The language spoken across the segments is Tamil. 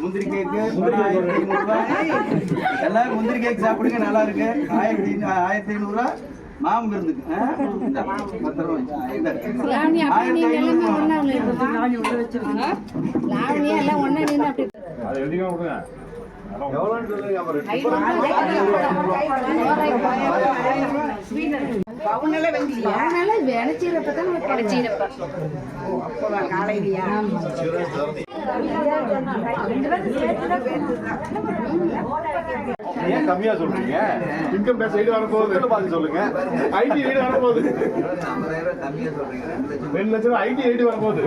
முந்திரி கேக்கு ஆயிரத்தி ஐநூறுரூவா. எல்லாரும் முந்திரி கேக் சாப்பிடுங்க நல்லா இருக்கு. ஆயிரத்தி ஆயிரத்தி ஐநூறுரூவா மாவு விருந்துக்கு ஆ? இந்தா, ஏன் கம்மியா சொல்றீங்க? இன்கம் டேக்ஸ் பாதி சொல்லுங்க. ஐடி ஐடி ரெண்டு லட்சம் ரூபாய் ஐடி ஐடி மூக்குல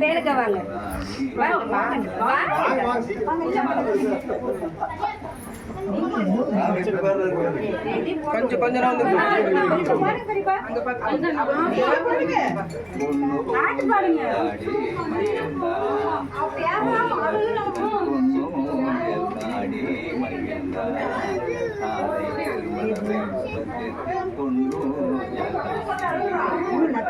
கை கை நீ பாரு கண்ணு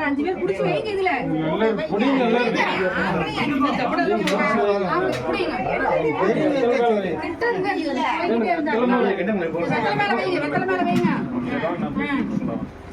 அஞ்சு பேர் குடிச்சு வைங்க. இதுல அதானே போதுமா வாங்க வாங்க கொஞ்சம் கொஞ்ச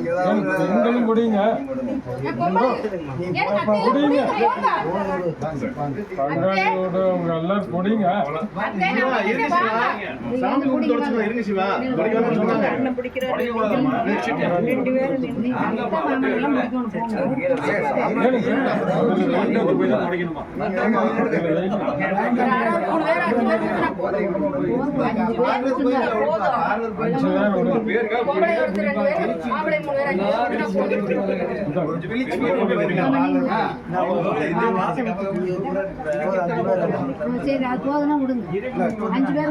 போடுவீங்க பெண்களும் குடிங்க. பங்காளியோட உங்க எல்லாரும் குடிங்க. சாமி கும்பிட்டு தொடச்சுக்கோ சரி அது விடுங்க அஞ்சு பேர்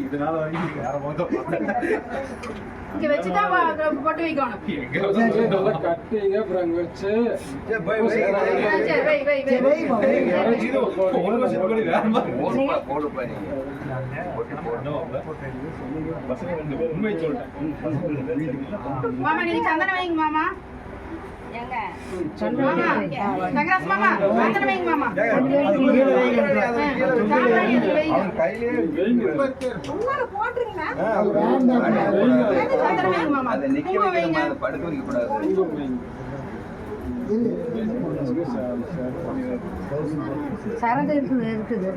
இதனால வரைக்கும் வேற மொத்தம் இங்க வச்சுட்டா போட்டு வைக்கணும் இதெல்லாம் கட்டிங்க அப்புறம் வச்சு சரி வை வை வை உண்மை சொல்லிட்டேன் மாமா நீங்க சந்தனம் வைங்க மாமா படுக்க வைக்க கூடாது சரது இருக்குது இருக்குது.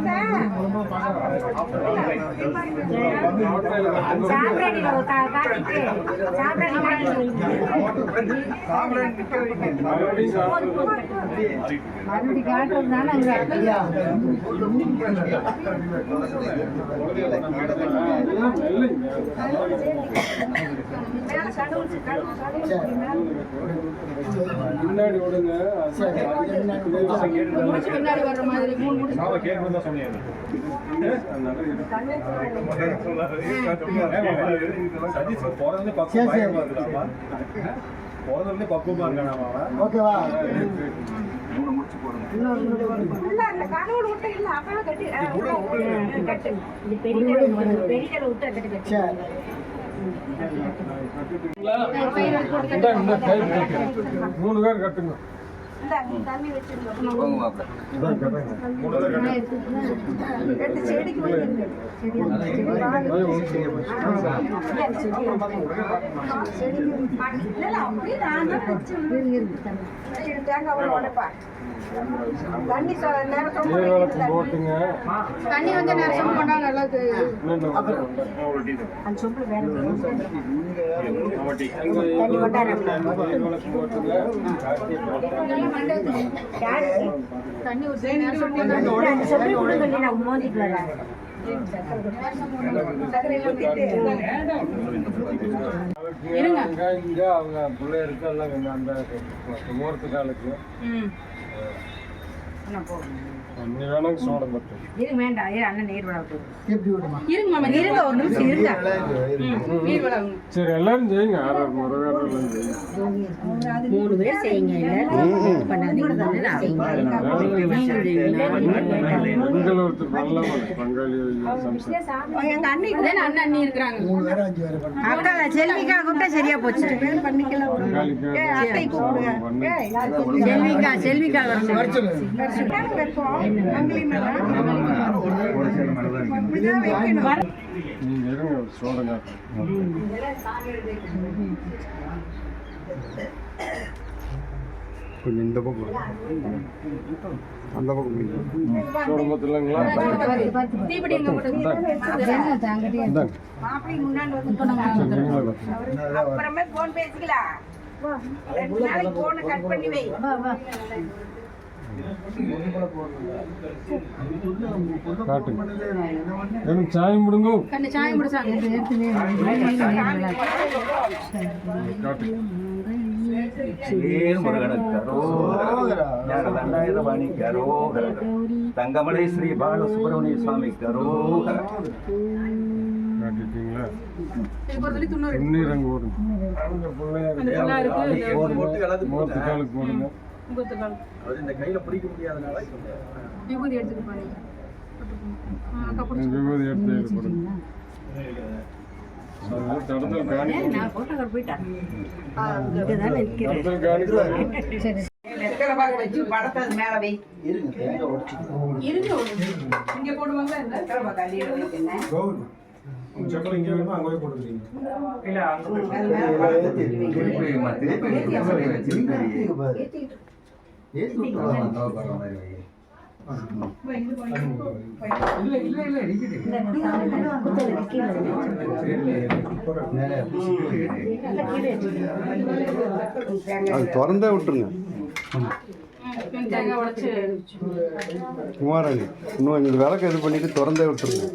இதை மறுபடி காட்டுறதுனால அங்க முன்னாடி விடுங்க பின்னாடி வர்ற மாதிரி மூணு முடிச்சு கேட்கணும் தான் சொன்னீங்க சதீஷ் பிறந்தே பக்குவமா இருக்குதாமா பிறந்தே பக்குவமா இருக்கானாமா ஓகேவா மூணு முடிச்சு போடுங்க சரி இந்த இந்த கை கட்டு. மூணு பேர் கட்டுங்க போங்க மூணு பேர் கட்டுங்க. விளக்கு போட்டுங்க. தண்ணி வந்து நேரம் பண்ணா நல்லா தெரியுது இன்னொன்னு வந்து அங்க நீர் விளக்கு போட்டுங்க. இருங்க. இங்க அவங்க பிள்ளையருக்கு எல்லாம் அந்த முகூர்த்த காலுக்கு. ம். நீ வேணாங்க சோளம் பத்து. எப்படி விடுமா இருங்க மாமா. இருங்க ஒரு நிமிஷம் இருங்க. ம், நீர் விளவுங்க சரி எல்லாரும் செய்யுங்க யார் யார் முறை வேறு எல்லாம் செய்யுங்க. மூணு பேர் செய்யுங்க. எல்லாரும் பெண்கள் ஒருத்தர் நல்லவன் பங்காளி சம்சாரம். அதான் அண்ணன் அண்ணி இருக்கிறாங்க. மூணு பேரும் அஞ்சு பேரும் பண்ணு. அக்கா செல்விக்கா கூப்பிட்டா சரியா போச்சு. செல்விக்கா செல்விக்கா வர கொஞ்சம் இந்த பக்கம் அந்த பக்கம் சோட அப்புறமே போன் பேசிக்கலாம் ரெண்டு நாளைக்கு போன கட் பண்ணி வை வா வா எனக்கு சாயம் கண்ணு சாயம் முருகனுக்கு கரோகரா. தங்கமலை ஸ்ரீ பாலசுப்ரமணிய சுவாமி கரோகரா. காட்டிட்டீங்களா? போடுங்க. முகத்துக்கால் அவர் இந்த கையில பிடிக்க முடியாதனால விபூதி எடுத்துட்டு பிடிச்சி விபூதி எடுத்து இது சரி வச்சு படத்தை மேல வை இருங்க இருங்க. இங்க போடுவாங்க இந்த சக்கரை இங்கே வேணுமா அங்கே போய் போட்டுக்கிறீங்க அது திறந்தே விட்டுருங்க. குமாரணி இன்னும் இந்த விளக்கு இது பண்ணிட்டு திறந்தே விட்டுருங்க.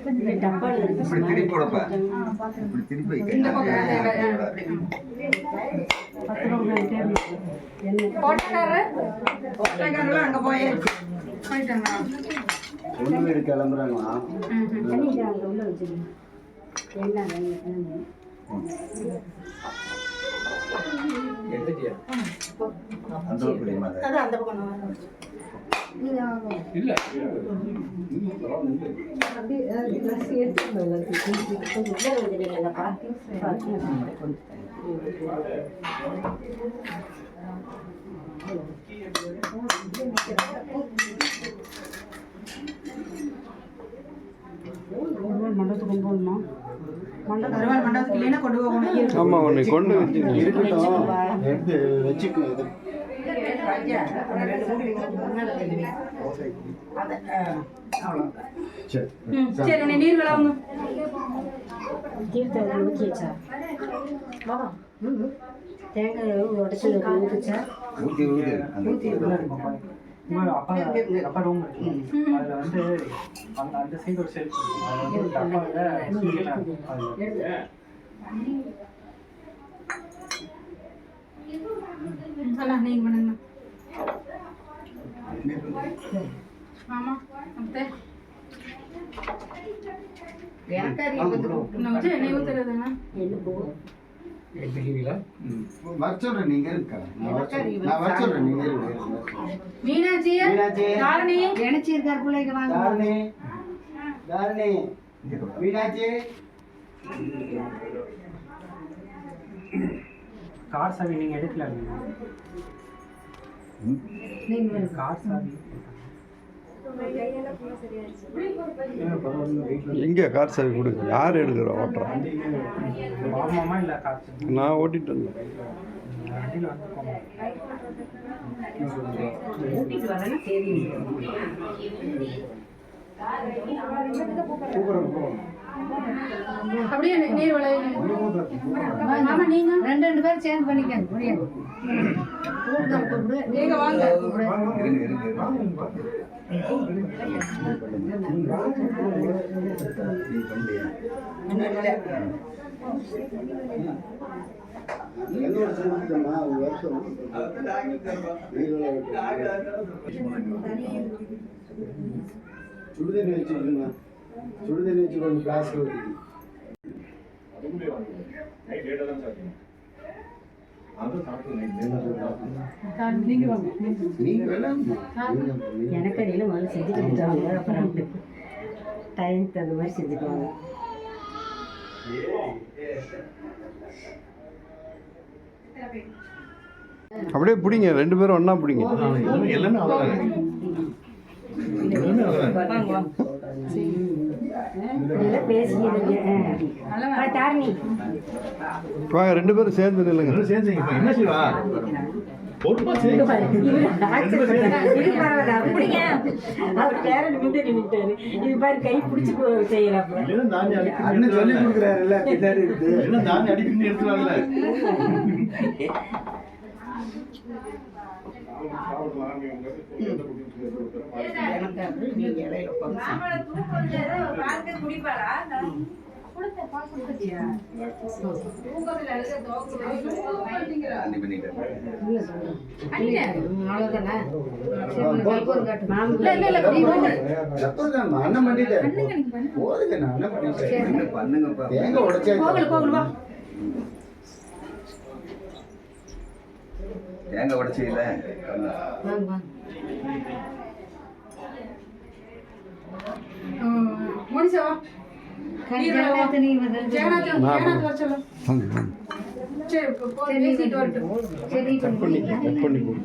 போதும் இப்படியே இருக்கட்டும் இப்படி திருப்பி கொடுப்ப இப்படி திருப்பி இந்த பக்கம் தேங்காய், ஆ, அப்படி. போட்டக்காரரு போட்டக்காரரு அங்க போய் போயிட்டாங்க. பொண்ணு வீடு கிளம்புறாங்களா எடுத்துட்டியா அந்த ஒரு பிள்ளைமா அது? இல்ல. மண்டபத்துக்கு கொண்டு போகணுமா மண்டபத்துக்கு இல்லைன்னா கொண்டு போகணும் ஆமா கொண்டு வச்சுக்கோ சரி நீர் தீர்த்தம் தேங்காய் உடச்சி ஊற்றிச்சா ஊற்றி ஊற்றி அப்பா அப்பா ரூம் அதுல வந்து அந்த அந்த சைடு ஒரு செல்ஃப் அதுல வந்து டப்பாவில் சூரியலாம் அதுல அண்ணா நீங்க பண்ணுங்க மாமா அத்தை நான் வச்சு எண்ணெய் ஊத்துறதுண்ணா எடுத்துக்கிறீங்களா வர சொல்றேன் நீங்க இருக்கா நான் வர சொல்றேன் நான் வர சொல்றேன் நீங்க இருங்க. மீனாட்சி மீனாட்சி. தாரணி. இணைச்சி இருக்கார் பிள்ளைக்கு வாங்க. தாரணி. தாரணி. மீனாட்சி. கார் சாவி நீங்க எடுக்கல நீங்க கார் சாவி எங்கே கார் சாவி கொடுங்க யார் எடுக்கிறா ஓட்டுறா? மாமாமா இல்ல கார் சாவி நான் ஓட்டிட்டு வந்தேன். வண்டியில அப்படியே நீர் விளையுங்க மாமா நீங்க? ரெண்டு ரெண்டு பேரும் சேர்ந்து பண்ணிக்கங்க கூப்பிடு நீங்க வாங்க. என்னோட ஒரு வருஷம். சுடுதண்ணி வச்சுக்கோங்க சுடுதண்ணி வச்சு கொஞ்சம் கிளாஸ் ஊற்றிக்கணும் நீங்க வாங்க நீங்க வேணாம் எனக்கு அடியில் முதல்ல அப்புறம் டைம் தகுந்த மாதிரி செஞ்சுக்குவாங்க அப்படியே பிடிங்க ரெண்டு பேரும் ஒன்றா பிடிங்க. எல்லாமே வாங்க ரெண்டு பேரும் சேர்ந்து நில்லுங்க. என்ன செய்வா? பொறுப்பா. இது பாரு, கை பிடிச்சு செய்யறாப்புல. அண்ணன் சொல்லி கொடுக்குறாருல்ல பின்னாடி இருக்கு என்ன தாண்டி வந்து வாழ்க்கை குடிப்பாளா தூக்கத்தில் அழுத தோக்கு இல்ல இல்ல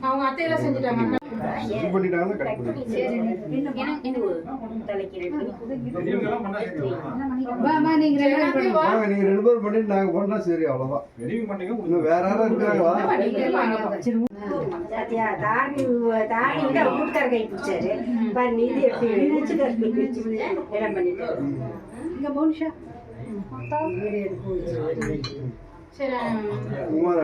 அவங்க அத்தையெல்லாம் செஞ்சுட்டாங்க. நீங்க ரெண்டு பேரும் பண்ணிட்டு பண்ணா சரி இன்னும் வேற யாரும் கை பிடிச்சாரு. பாரு நீதி எப்படி எழுதிச்சு எல்லாம் பண்ணிட்டு இங்க மோனிஷா சரி குமார்